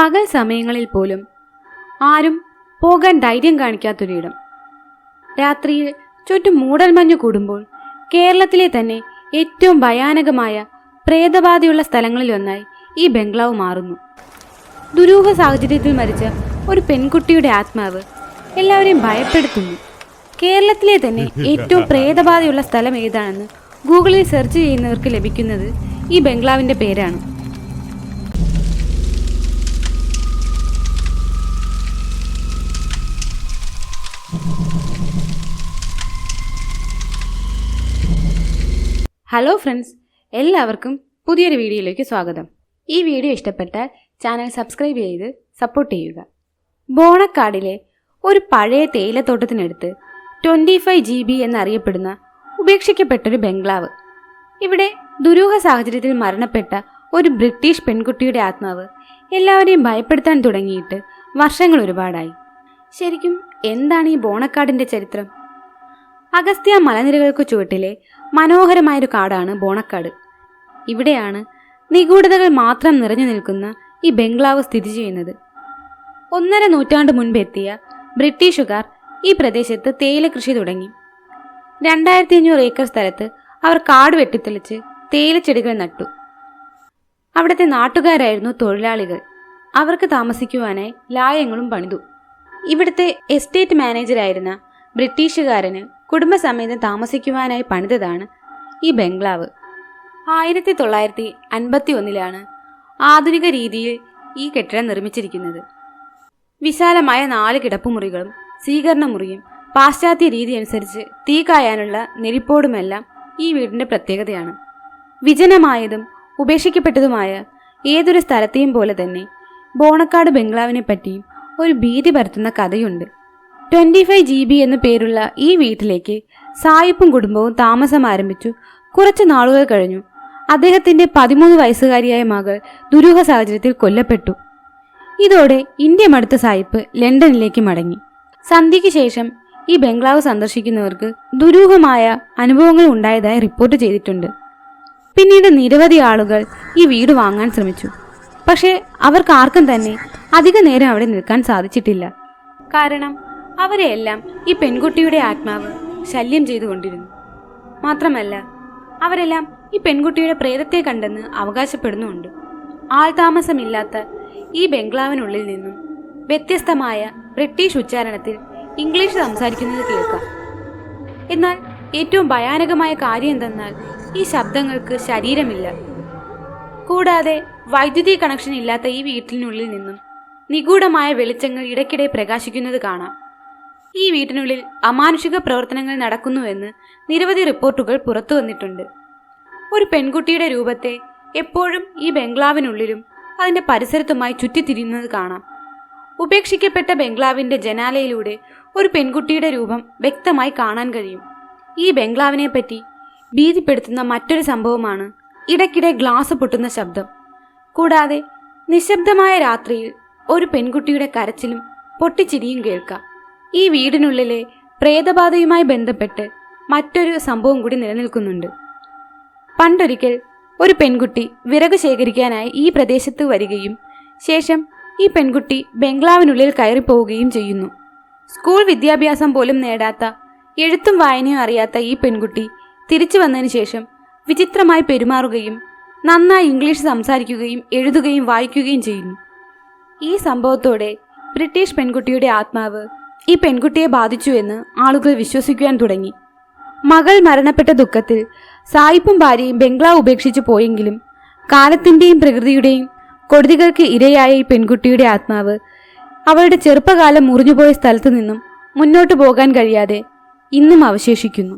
പകൽ സമയങ്ങളിൽ പോലും ആരും പോകാൻ ധൈര്യം കാണിക്കാത്തൊരിടം. രാത്രിയിൽ ചുറ്റും മൂടൽമഞ്ഞ് കൂടുമ്പോൾ കേരളത്തിലെ തന്നെ ഏറ്റവും ഭയാനകമായ പ്രേതബാധയുള്ള സ്ഥലങ്ങളിലൊന്നായി ഈ ബംഗ്ലാവ് മാറുന്നു. ദുരൂഹ സാഹചര്യത്തിൽ മരിച്ച ഒരു പെൺകുട്ടിയുടെ ആത്മാവ് എല്ലാവരെയും ഭയപ്പെടുത്തുന്നു. കേരളത്തിലെ തന്നെ ഏറ്റവും പ്രേതബാധയുള്ള സ്ഥലം ഏതാണെന്ന് ഗൂഗിളിൽ സെർച്ച് ചെയ്യുന്നവർക്ക് ലഭിക്കുന്നത് ഈ ബംഗ്ലാവിന്റെ പേരാണ്. ഹലോ ഫ്രണ്ട്സ് എല്ലാവർക്കും പുതിയൊരു വീഡിയോയിലേക്ക് സ്വാഗതം. ഈ വീഡിയോ ഇഷ്ടപ്പെട്ടാൽ ചാനൽ സബ്സ്ക്രൈബ് ചെയ്ത് സപ്പോർട്ട് ചെയ്യുക. ബോണക്കാടിലെ ഒരു പഴയ തേയിലത്തോട്ടത്തിനടുത്ത് ട്വന്റി ഫൈവ് ജി ബി എന്നറിയപ്പെടുന്ന ഉപേക്ഷിക്കപ്പെട്ടൊരു ബംഗ്ലാവ്. ഇവിടെ ദുരൂഹ സാഹചര്യത്തിൽ മരണപ്പെട്ട ഒരു ബ്രിട്ടീഷ് പെൺകുട്ടിയുടെ ആത്മാവ് എല്ലാവരെയും ഭയപ്പെടുത്താൻ തുടങ്ങിയിട്ട് വർഷങ്ങൾ ഒരുപാടായി. ശരിക്കും എന്താണ് ഈ ബോണക്കാടിന്റെ ചരിത്രം? അഗസ്ത്യ മലനിരകൾക്ക് ചുവട്ടിലെ മനോഹരമായൊരു കാടാണ് ബോണക്കാട്. ഇവിടെയാണ് നിഗൂഢതകൾ മാത്രം നിറഞ്ഞു നിൽക്കുന്ന ഈ ബംഗ്ലാവ് സ്ഥിതി ചെയ്യുന്നത്. ഒന്നര നൂറ്റാണ്ട് മുൻപെത്തിയ ബ്രിട്ടീഷുകാർ ഈ പ്രദേശത്ത് തേയില കൃഷി തുടങ്ങി. രണ്ടായിരത്തി അഞ്ഞൂറ് ഏക്കർ സ്ഥലത്ത് അവർ കാട് വെട്ടിത്തെളിച്ച് തേയിലച്ചെടികൾ നട്ടു. അവിടുത്തെ നാട്ടുകാരായിരുന്നു തൊഴിലാളികൾ. അവർക്ക് താമസിക്കുവാനായി ലായങ്ങളും പണിതു. ഇവിടുത്തെ എസ്റ്റേറ്റ് മാനേജരായിരുന്ന ബ്രിട്ടീഷുകാരന് കുടുംബസമേതം താമസിക്കുവാനായി പണിതതാണ് ഈ ബംഗ്ലാവ്. ആയിരത്തി തൊള്ളായിരത്തി അൻപത്തി ഒന്നിലാണ് ആധുനിക രീതിയിൽ ഈ കെട്ടിടം നിർമ്മിച്ചിരിക്കുന്നത്. വിശാലമായ നാല് കിടപ്പുമുറികളും സ്വീകരണ മുറിയും പാശ്ചാത്യ രീതി അനുസരിച്ച് തീ കായാനുള്ള നെരിപ്പോടുമെല്ലാം ഈ വീടിന്റെ പ്രത്യേകതയാണ്. വിജനമായതും ഉപേക്ഷിക്കപ്പെട്ടതുമായ ഏതൊരു സ്ഥലത്തെയും പോലെ തന്നെ ബോണക്കാട് ബംഗ്ലാവിനെ പറ്റിയും ഒരു ഭീതി പരത്തുന്ന കഥയുണ്ട്. ട്വന്റി ഫൈവ് ജി ബി എന്നു പേരുള്ള ഈ വീട്ടിലേക്ക് സായിപ്പും കുടുംബവും താമസം ആരംഭിച്ചു. കുറച്ച് നാളുകൾ കഴിഞ്ഞു. അദ്ദേഹത്തിന്റെ പതിമൂന്ന് വയസ്സുകാരിയായ മകൾ ദുരൂഹ സാഹചര്യത്തിൽ കൊല്ലപ്പെട്ടു. ഇതോടെ ഇന്ത്യ മടുത്ത സായിപ്പ് ലണ്ടനിലേക്ക് മടങ്ങി. സന്ധ്യയ്ക്ക് ശേഷം ഈ ബംഗ്ലാവ് സന്ദർശിക്കുന്നവർക്ക് ദുരൂഹമായ അനുഭവങ്ങൾ ഉണ്ടായതായി റിപ്പോർട്ട് ചെയ്തിട്ടുണ്ട്. പിന്നീട് നിരവധി ആളുകൾ ഈ വീട് വാങ്ങാൻ ശ്രമിച്ചു. പക്ഷേ അവർക്ക് ആർക്കും തന്നെ അധിക നേരം അവിടെ നിൽക്കാൻ സാധിച്ചിട്ടില്ല. കാരണം അവരെയെല്ലാം ഈ പെൺകുട്ടിയുടെ ആത്മാവ് ശല്യം ചെയ്തുകൊണ്ടിരുന്നു. മാത്രമല്ല അവരെല്ലാം ഈ പെൺകുട്ടിയുടെ പ്രേതത്തെ കണ്ടെന്ന് അവകാശപ്പെടുന്നുമുണ്ട്. ആൾതാമസമില്ലാത്ത ഈ ബംഗ്ലാവിനുള്ളിൽ നിന്നും വ്യത്യസ്തമായ ബ്രിട്ടീഷ് ഉച്ചാരണത്തിൽ ഇംഗ്ലീഷ് സംസാരിക്കുന്നത് കേൾക്കാം. എന്നാൽ ഏറ്റവും ഭയാനകമായ കാര്യം എന്തെന്നാൽ ഈ ശബ്ദങ്ങൾക്ക് ശരീരമില്ല. കൂടാതെ വൈദ്യുതി കണക്ഷൻ ഇല്ലാത്ത ഈ വീട്ടിനുള്ളിൽ നിന്നും നിഗൂഢമായ വെളിച്ചങ്ങൾ ഇടയ്ക്കിടെ പ്രകാശിക്കുന്നത് കാണാം. ഈ വീട്ടിനുള്ളിൽ അമാനുഷിക പ്രവർത്തനങ്ങൾ നടക്കുന്നുവെന്ന് നിരവധി റിപ്പോർട്ടുകൾ പുറത്തു വന്നിട്ടുണ്ട്. ഒരു പെൺകുട്ടിയുടെ രൂപത്തെ എപ്പോഴും ഈ ബംഗ്ലാവിനുള്ളിലും അതിന്റെ പരിസരത്തുമായി ചുറ്റിത്തിരിയുന്നത് കാണാം. ഉപേക്ഷിക്കപ്പെട്ട ബംഗ്ലാവിന്റെ ജനാലയിലൂടെ ഒരു പെൺകുട്ടിയുടെ രൂപം വ്യക്തമായി കാണാൻ കഴിയും. ഈ ബംഗ്ലാവിനെ പറ്റി ഭീതിപ്പെടുത്തുന്ന മറ്റൊരു സംഭവമാണ് ഇടയ്ക്കിടെ ഗ്ലാസ് പൊട്ടുന്ന ശബ്ദം. കൂടാതെ നിശബ്ദമായ രാത്രിയിൽ ഒരു പെൺകുട്ടിയുടെ കരച്ചിലും പൊട്ടിച്ചിരിയും കേൾക്കാം. ഈ വീടിനുള്ളിലെ പ്രേതബാധയുമായി ബന്ധപ്പെട്ട് മറ്റൊരു സംഭവം കൂടി നിലനിൽക്കുന്നുണ്ട്. പണ്ടൊരിക്കൽ ഒരു പെൺകുട്ടി വിറക് ശേഖരിക്കാനായി ഈ പ്രദേശത്ത് വരികയും ശേഷം ഈ പെൺകുട്ടി ബംഗ്ലാവിനുള്ളിൽ കയറിപ്പോവുകയും ചെയ്യുന്നു. സ്കൂൾ വിദ്യാഭ്യാസം പോലും നേടാത്ത എഴുത്തും വായനയും അറിയാത്ത ഈ പെൺകുട്ടി തിരിച്ചു വന്നതിന് ശേഷം വിചിത്രമായി പെരുമാറുകയും നന്നായി ഇംഗ്ലീഷ് സംസാരിക്കുകയും എഴുതുകയും വായിക്കുകയും ചെയ്യുന്നു. ഈ സംഭവത്തോടെ ബ്രിട്ടീഷ് പെൺകുട്ടിയുടെ ആത്മാവ് ഈ പെൺകുട്ടിയെ ബാധിച്ചു എന്ന് ആളുകൾ വിശ്വസിക്കുവാൻ തുടങ്ങി. മകൾ മരണപ്പെട്ട ദുഃഖത്തിൽ സായിപ്പും ഭാര്യയും ബംഗ്ലാവ് ഉപേക്ഷിച്ചു പോയെങ്കിലും കാലത്തിന്റെയും പ്രകൃതിയുടെയും കൊടുതികൾക്ക് ഇരയായ ഈ പെൺകുട്ടിയുടെ ആത്മാവ് അവളുടെ ചെറുപ്പകാലം മുറിഞ്ഞുപോയ സ്ഥലത്തു നിന്നും മുന്നോട്ടു പോകാൻ കഴിയാതെ ഇന്നും അവശേഷിക്കുന്നു.